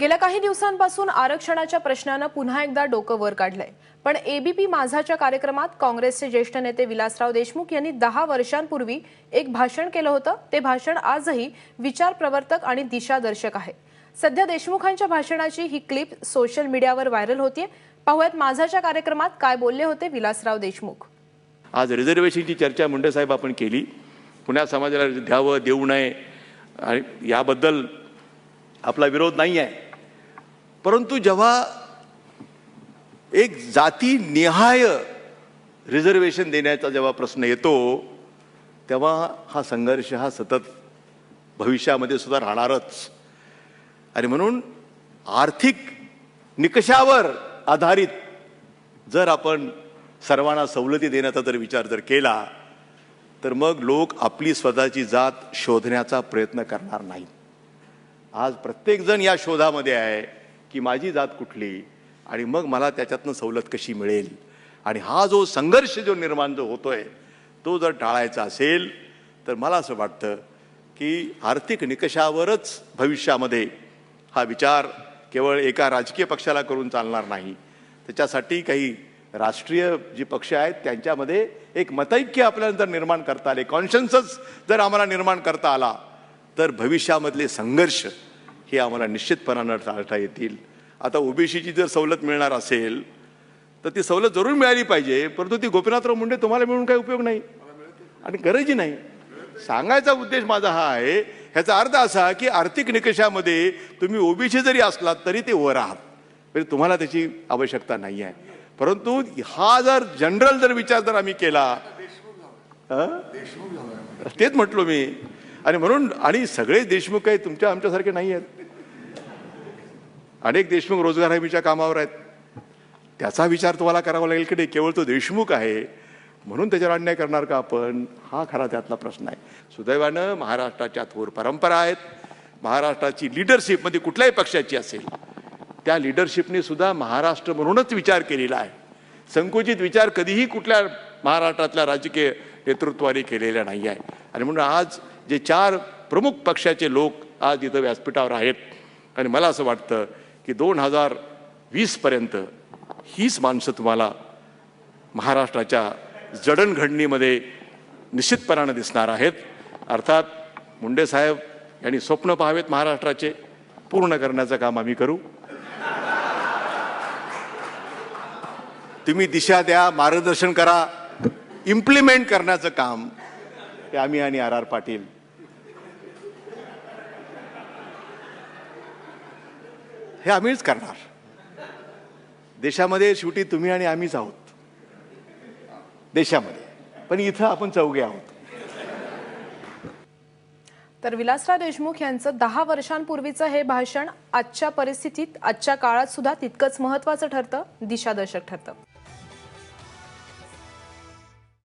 गेल्या काही दिवसांपासून आरक्षणाच्या प्रश्नानं पुन्हा एकदा डोकं वर काढलंय. पण एबीपी माझाच्या कार्यक्रमात काँग्रेसचे ज्येष्ठ नेते विलासराव देशमुख यांनी दहा वर्षांपूर्वी एक भाषण केलं होतं. ते भाषण आजही विचार प्रवर्तक आणि दिशादर्शक आहे. सध्या देशमुखांच्या भाषणाची ही क्लिप सोशल मीडियावर व्हायरल होतीये. पाहुयात माझाच्या कार्यक्रमात काय बोलले होते विलासराव देशमुख. आज रिझर्वेशनची चर्चा मुंडे साहेब आपण केली. पुण्या समाजाला द्यावं देऊ नये. आणि याबद्दल आपला विरोध नाही आहे परंतु जेव्हा एक जातीनिहाय रिझर्वेशन देण्याचा जेव्हा प्रश्न येतो तेव्हा हा संघर्ष हा सतत भविष्यामध्ये सुद्धा राहणारच. आणि म्हणून आर्थिक निकषावर आधारित जर आपण सर्वांना सवलती देण्याचा जर विचार जर केला तर मग लोक आपली स्वतःची जात शोधण्याचा प्रयत्न करणार नाहीत. आज प्रत्येकजण या शोधामध्ये आहे. की माझी जात कुठली आणि मग मला त्याच्यातनं सवलत कशी मिळेल? आणि हा जो संघर्ष जो निर्माण जो होतोय तो जर टाळायचा असेल तर मला असं वाटतं की आर्थिक निकषावरच भविष्यामध्ये हा विचार केवळ एका राजकीय पक्षाला करून चालणार नाही. त्याच्यासाठी काही राष्ट्रीय जी पक्ष आहेत त्यांच्यामध्ये एक मतैक्य आपल्याला जर निर्माण करता आले कॉन्शन्सच जर आम्हाला निर्माण करता आला तर भविष्यामधले संघर्ष हे आम्हाला निश्चितपणानं टाळता येतील. आता ओबीसीची जर सवलत मिळणार असेल तर ती सवलत जरूर मिळाली पाहिजे परंतु ती गोपीनाथराव मुंडे तुम्हाला मिळून काही उपयोग नाही. आणि गरजही नाही. सांगायचा उद्देश माझा हा आहे ह्याचा अर्थ असा की आर्थिक निकषामध्ये तुम्ही ओबीसी जरी असलात तरी ते वर आहात. म्हणजे तुम्हाला त्याची आवश्यकता नाही आहे. परंतु हा जर जनरल जर विचार जर आम्ही केला तेच म्हटलो मी. आणि म्हणून आणि सगळे देशमुख काही तुमच्या आमच्यासारखे नाही आहेत. अनेक देशमुख रोजगार हमीच्या कामावर आहेत. त्याचा विचार तुम्हाला करावा लागेल की नाही? केवळ तो देशमुख आहे म्हणून त्याच्यावर अन्याय करणार का आपण? हा खरा त्यातला प्रश्न आहे. सुदैवानं महाराष्ट्राच्या थोर परंपरा आहेत. महाराष्ट्राची लिडरशिप म्हणजे कुठल्याही पक्षाची असेल त्या लिडरशिपने सुद्धा महाराष्ट्र म्हणूनच विचार केलेला आहे. संकुचित विचार कधीही कुठल्या महाराष्ट्रातल्या राजकीय नेतृत्वाने केलेला नाही आहे. आणि म्हणून आज जे चार प्रमुख पक्षाचे लोक आज इथं व्यासपीठावर आहेत. आणि मला असं वाटतं की दोन हजार वीसपर्यंत हीच माणसं तुम्हाला महाराष्ट्राच्या जडणघडणीमध्ये निश्चितपणानं दिसणार आहेत. अर्थात मुंडे साहेब यांनी स्वप्न पाहावेत महाराष्ट्राचे. पूर्ण करण्याचं काम आम्ही करू. तुम्ही दिशा द्या मार्गदर्शन करा. इम्प्लिमेंट करण्याचं काम ते आम्ही आणि आर आर पाटील हे आम्हीच करणार. देशामध्ये शेवटी तुम्ही आणि आम्हीच आहोत. देशामध्ये. पण इथं आपण चौघे आहोत. तर विलासराव देशमुख यांचं दहा वर्षांपूर्वीचं हे भाषण आजच्या परिस्थितीत आजच्या काळात सुद्धा तितकंच महत्वाचं ठरतं दिशादर्शक ठरतं.